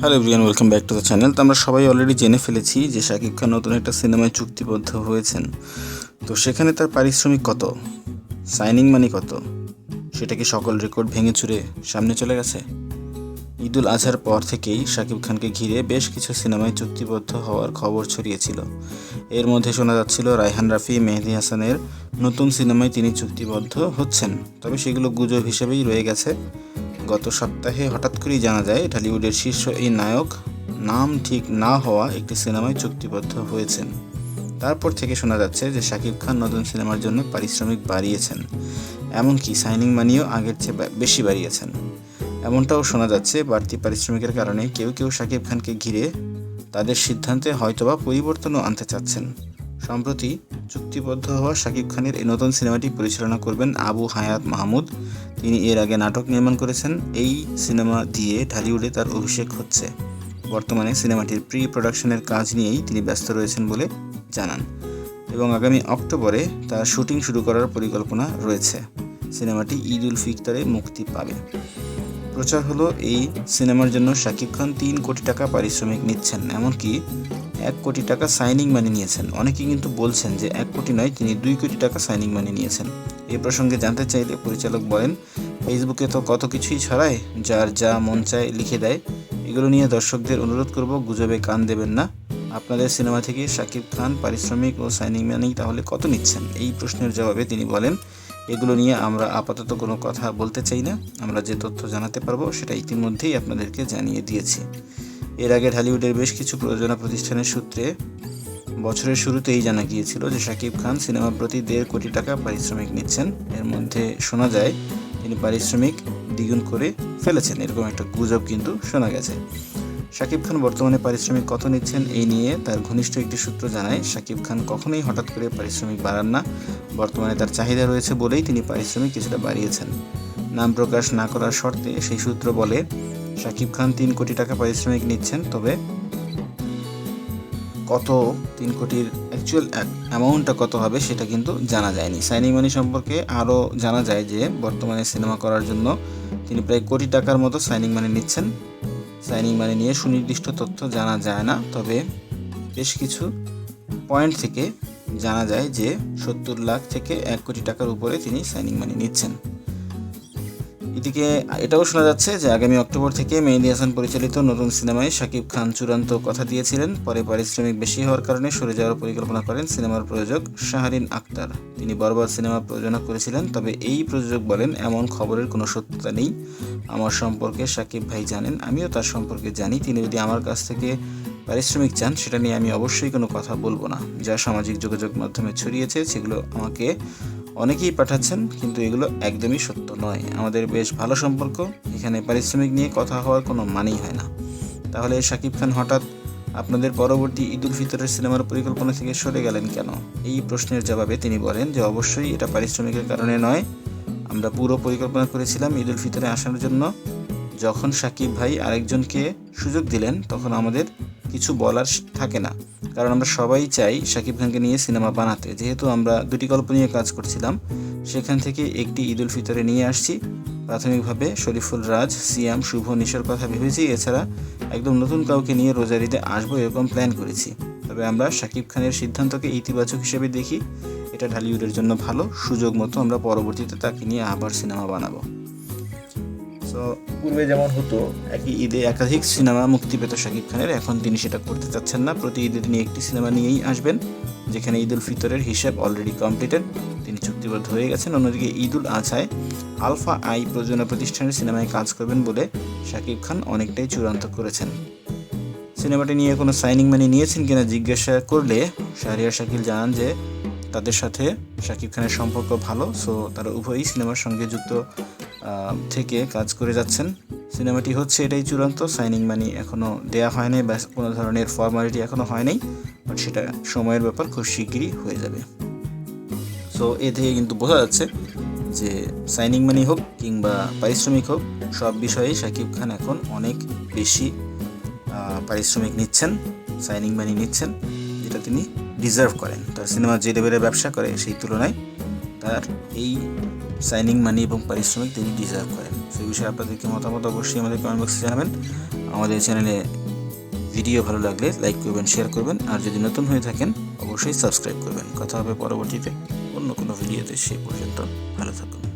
Hello everyone welcome back to the channel তো আমরা সবাই অলরেডি জেনে ফেলেছি যে শাকিব খান নতুন একটা সিনেমায় চুক্তিবদ্ধ হয়েছেন। তো সেখানে তার পারিশ্রমিক কত? সাইনিং মানি কত? সেটা কি সকল রেকর্ড ভেঙে চুরে সামনে চলে গেছে? ঈদুল আজহার পর থেকেই শাকিব খানকে ঘিরে বেশ কিছু সিনেমায় চুক্তিবদ্ধ হওয়ার খবর ছড়িয়েছিল। এর মধ্যে শোনা যাচ্ছিল রায়হান রাফি, মেহেদি হাসানের নতুন সিনেমায় তিনি চুক্তিবদ্ধ হচ্ছেন। তবে সেগুলো গুজব হিসেবেই রয়ে গেছে। গত সপ্তাহে হঠাৎ করেই জানা যায়, ঢালিউডের শীর্ষ এই নায়ক নাম ঠিক না হওয়া একটি সিনেমায় চুক্তিবদ্ধ হয়েছেন। তারপর থেকে শোনা যাচ্ছে যে শাকিব খান নতুন সিনেমার জন্য পারিশ্রমিক বাড়িয়েছেন, এমনকি সাইনিং মানিও আগের চেয়ে বেশি বাড়িয়েছেন। এমনটাও শোনা যাচ্ছে, বাড়তি পারিশ্রমিকের কারণে কেউ কেউ শাকিব খানকে ঘিরে তাদের সিদ্ধান্তে হয়তোবা পরিবর্তনও আনতে চাচ্ছেন। সম্প্রতি চুক্তিবদ্ধ হওয়া শাকিব খানের এই নতুন সিনেমাটি পরিচালনা করবেন আবু হায়াত মাহমুদ। তিনি এর আগে নাটক নির্মাণ করেছেন। এই সিনেমা দিয়ে ঢালিউডে তার অভিষেক হচ্ছে। বর্তমানে সিনেমাটির প্রি প্রোডাকশনের কাজ নিয়েই তিনি ব্যস্ত রয়েছেন বলে জানান। এবং আগামী অক্টোবরে তার শুটিং শুরু করার পরিকল্পনা রয়েছে। সিনেমাটি ঈদ উল ফিতরে মুক্তি পাবে। প্রচার হলো এই সিনেমার জন্য শাকিব খান তিন কোটি টাকা পারিশ্রমিক নিচ্ছেন। এমনকি এক কোটি টাকা সাইনিং মানি নিয়েছেন। অনেকেই কিন্তু বলছেন যে এক কোটি নয়, তিনি দুই কোটি টাকা সাইনিং মানি নিয়েছেন। এই প্রসঙ্গে জানতে চাইলে পরিচালক বলেন ফেসবুকে তো কত কিছুই ছড়ায়, যার যা মন চায় লিখে দেয়। এগুলো নিয়ে দর্শকদের অনুরোধ করব, গুজবে কান দেবেন না। আপনাদের সিনেমা থেকে শাকিব খান পারিশ্রমিক ও সাইনিং মানি তাহলে কত নিচ্ছেন? এই প্রশ্নের জবাবে তিনি বলেন, এগুলো নিয়ে আমরা আপাতত কোনো কথা বলতে চাই না। আমরা যে তথ্য জানাতে পারব সেটা ইতিমধ্যেই আপনাদেরকে জানিয়ে দিয়েছি। এর আগে ঢালিউডের বেশ কিছু প্রযোজনা প্রতিষ্ঠানের সূত্রে বছরের শুরুতেই জানা গিয়েছিল যে শাকিব খান সিনেমা প্রতি দেড় কোটি টাকা পারিশ্রমিক নিচ্ছেন। এর মধ্যে শোনা যায়, তিনি পারিশ্রমিক দ্বিগুণ করে ফেলেছেন। এরকম একটা গুজব কিন্তু শোনা গেছে। শাকিব খান বর্তমানে পারিশ্রমিক কত নিচ্ছেন এই নিয়ে তার ঘনিষ্ঠ একটি সূত্র জানায়, শাকিব খান কখনোই হঠাৎ করে পারিশ্রমিক বাড়ান না। বর্তমানে তার চাহিদা রয়েছে বলেই তিনি পারিশ্রমিক কিছুটা বাড়িয়েছেন। নাম প্রকাশ না করার শর্তে সেই সূত্র বলে শাকিব খান তিন কোটি টাকা পারিশ্রমিক নিচ্ছেন, তবে কত তিন কোটির অ্যাকচুয়াল অ্যামাউন্টটা কত হবে সেটা কিন্তু জানা যায়নি। সাইনিং মানি সম্পর্কে আরও জানা যায় যে, বর্তমানে সিনেমা করার জন্য তিনি প্রায় কোটি টাকার মতো সাইনিং মানি নিচ্ছেন। সাইনিং মানি নিয়ে সুনির্দিষ্ট তথ্য জানা যায় না, তবে বেশ কিছু পয়েন্ট থেকে জানা যায় যে, সত্তর লাখ থেকে এক কোটি টাকার উপরে তিনি সাইনিং মানি নিচ্ছেন। এদিকে, এটাও শোনা যাচ্ছে যে আগামী অক্টোবর থেকে মেহেদি হাসান পরিচালিত নতুন সিনেমায় শাকিব খান চূড়ান্ত কথা দিয়েছিলেন। পরে পারিশ্রমিক বেশি হওয়ার কারণে সরে যাওয়ার পরিকল্পনা করেন সিনেমার প্রযোজক শাহরিন আক্তার। তিনি বরবাদ সিনেমা প্রযোজনা করেছিলেন, তবে এই প্রযোজক বলেন, এমন খবরের কোনো সত্যতা নেই। আমার সম্পর্কে শাকিব ভাই জানেন, আমিও তার সম্পর্কে জানি। তিনি যদি আমার কাছ থেকে পারিশ্রমিক চান, সেটা নিয়ে আমি অবশ্যই কোনো কথা বলব না। যা সামাজিক যোগাযোগ মাধ্যমে ছড়িয়েছে, সেগুলো আমাকে অনেকেই পাঠাচ্ছেন, কিন্তু এগুলো একদমই সত্য নয়। আমাদের বেশ ভালো সম্পর্ক, এখানে পারিশ্রমিক নিয়ে কথা হওয়ার কোনো মানেই হয় না। তাহলে শাকিব খান হঠাৎ আপনাদের পরবর্তী ঈদ উল ফিতরের সিনেমার পরিকল্পনা থেকে সরে গেলেন কেন? এই প্রশ্নের জবাবে তিনি বলেন যে, অবশ্যই এটা পারিশ্রমিকের কারণে নয়। আমরা পুরো পরিকল্পনা করেছিলাম ঈদ উল ফিতরে আসার জন্য। যখন সাকিব ভাই আরেকজনকে সুযোগ দিলেন, তখন আমাদের কিছু বলার থাকে না। কারণ আমরা সবাই চাই সাকিব খানকে নিয়ে সিনেমা বানাতে। যেহেতু আমরা দুটি গল্প নিয়ে কাজ করছিলাম, সেখান থেকে একটি ঈদ উল ফিতরে নিয়ে আসছি। প্রাথমিকভাবে শরীফুল রাজ, সিয়াম, শুভ, নিশোর কথা ভেবেছি, এছাড়া একদম নতুন কাউকে নিয়ে রোজার ঈদে আসব এরকম প্ল্যান করেছি। তবে আমরা সাকিব খানের সিদ্ধান্তকে ইতিবাচক হিসেবে দেখি। এটা ঢালিউডের জন্য ভালো সুযোগ মতো আমরা পরবর্তীতে তাকে নিয়ে আবার সিনেমা বানাবো। সো পূর্বে যেমন হতো, একই ঈদে একাধিক সিনেমা মুক্তি পেত শাকিব খানের। এখন তিনি সেটা করতে চাচ্ছেন না। প্রতি ঈদে তিনি একটি সিনেমা নিয়েই আসবেন, যেখানে ঈদ উল ফিতরের হিসাব অলরেডি কমপ্লিটেড তিনি চুক্তিবদ্ধ হয়ে গেছেন। অন্যদিকে ঈদ উল আজহায় আলফা আই প্রযোজনা প্রতিষ্ঠানের সিনেমায় কাজ করবেন বলে শাকিব খান অনেকটাই চূড়ান্ত করেছেন। সিনেমাটি নিয়ে কোনো সাইনিং মানি নিয়েছেন কিনা জিজ্ঞাসা করলে শাহরিয়ার শাকিল জানান যে, তাদের সাথে শাকিব খানের সম্পর্ক ভালো সো তারা উভয়ই সিনেমার সঙ্গে যুক্ত। থেকে কাজ করে যাচ্ছেন। সিনেমাটি হচ্ছে এটাই চূড়ান্ত। সাইনিং মানি এখনও দেয়া হয়নি বা কোনো ধরনের ফর্মালিটি এখনও হয়নি বাট সেটা সময়ের ব্যাপার, খুব শিগগিরই হয়ে যাবে। সো এ থেকে কিন্তু বোঝা যাচ্ছে যে সাইনিং মানি হোক কিংবা পারিশ্রমিক হোক, সব বিষয়েই শাকিব খান এখন অনেক বেশি পারিশ্রমিক নিচ্ছেন সাইনিং মানি নিচ্ছেন, যেটা তিনি ডিজার্ভ করেন। তার সিনেমা যে লেভেলের ব্যবসা করে সেই তুলনায় তার এই সাইনিং মানি এবং পারিশ্রমিক তিনি ডিজার্ভ করেন। সেই বিষয়ে আপনাদেরকে মতামত অবশ্যই আমাদের কমেন্ট বক্সে জানাবেন। আমাদের চ্যানেলে ভিডিও ভালো লাগলে লাইক করবেন শেয়ার করবেন। আর যদি নতুন হয়ে থাকেন, অবশ্যই সাবস্ক্রাইব করবেন। কথা হবে পরবর্তীতে অন্য কোনো ভিডিওতে সে পর্যন্ত ভালো থাকুন।